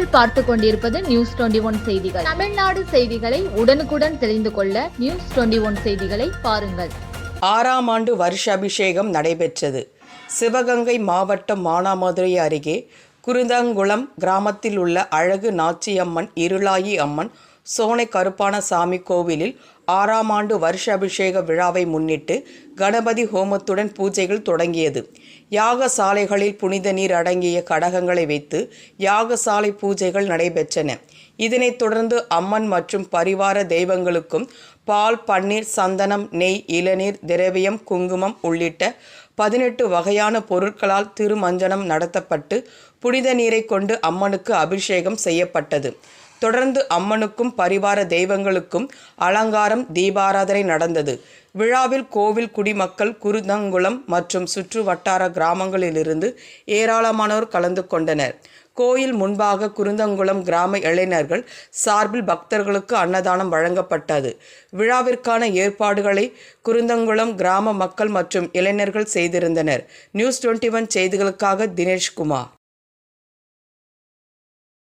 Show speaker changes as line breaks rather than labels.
நீங்கள் பார்த்து கொண்டிருப்பது நியூஸ் டுவெண்டி ஒன் செய்திகள். தமிழ்நாடு செய்திகளை உடனுக்குடன் தெரிந்து கொள்ள நியூஸ் டுவெண்டி ஒன் செய்திகளை பாருங்கள்.
ஆறாம் ஆண்டு வருஷாபிஷேகம் நடைபெற்றது. சிவகங்கை மாவட்டம் மானாமதுரை அருகே குருந்தங்குளம் கிராமத்தில் உள்ள அழகு நாச்சியம்மன் இருளாயி அம்மன் சோனை கருப்பான சாமி கோவிலில் ஆறாம் ஆண்டு வருஷ அபிஷேக விழாவை முன்னிட்டு கணபதி ஹோமத்துடன் பூஜைகள் தொடங்கியது. யாகசாலைகளில் புனித நீர் அடங்கிய கடகங்களை வைத்து யாகசாலை பூஜைகள் நடைபெற்றன. இதனைத் தொடர்ந்து அம்மன் மற்றும் பரிவார தெய்வங்களுக்கும் பால் பன்னீர் சந்தனம் நெய் இளநீர் திரவியம் குங்குமம் உள்ளிட்ட பதினெட்டு வகையான பொருட்களால் திருமஞ்சனம் நடத்தப்பட்டு புனித நீரை கொண்டு அம்மனுக்கு அபிஷேகம் செய்யப்பட்டது. தொடர்ந்து அம்மனுக்கும் பரிவார தெய்வங்களுக்கும் அலங்காரம் தீபாராதனை நடந்தது. விழாவில் கோவில் குடிமக்கள் குருதங்குளம் மற்றும் சுற்று வட்டார கிராமங்களிலிருந்து ஏராளமானோர் கலந்து கொண்டனர். கோயில் முன்பாக குருந்தங்குளம் கிராம இளைஞர்கள் சார்பில் பக்தர்களுக்கு அன்னதானம் வழங்கப்பட்டது. விழாவிற்கான ஏற்பாடுகளை குருந்தங்குளம் கிராம மக்கள் மற்றும் இளைஞர்கள் செய்திருந்தனர். நியூஸ் டுவெண்ட்டி ஒன் செய்திகளுக்காக தினேஷ்குமார்.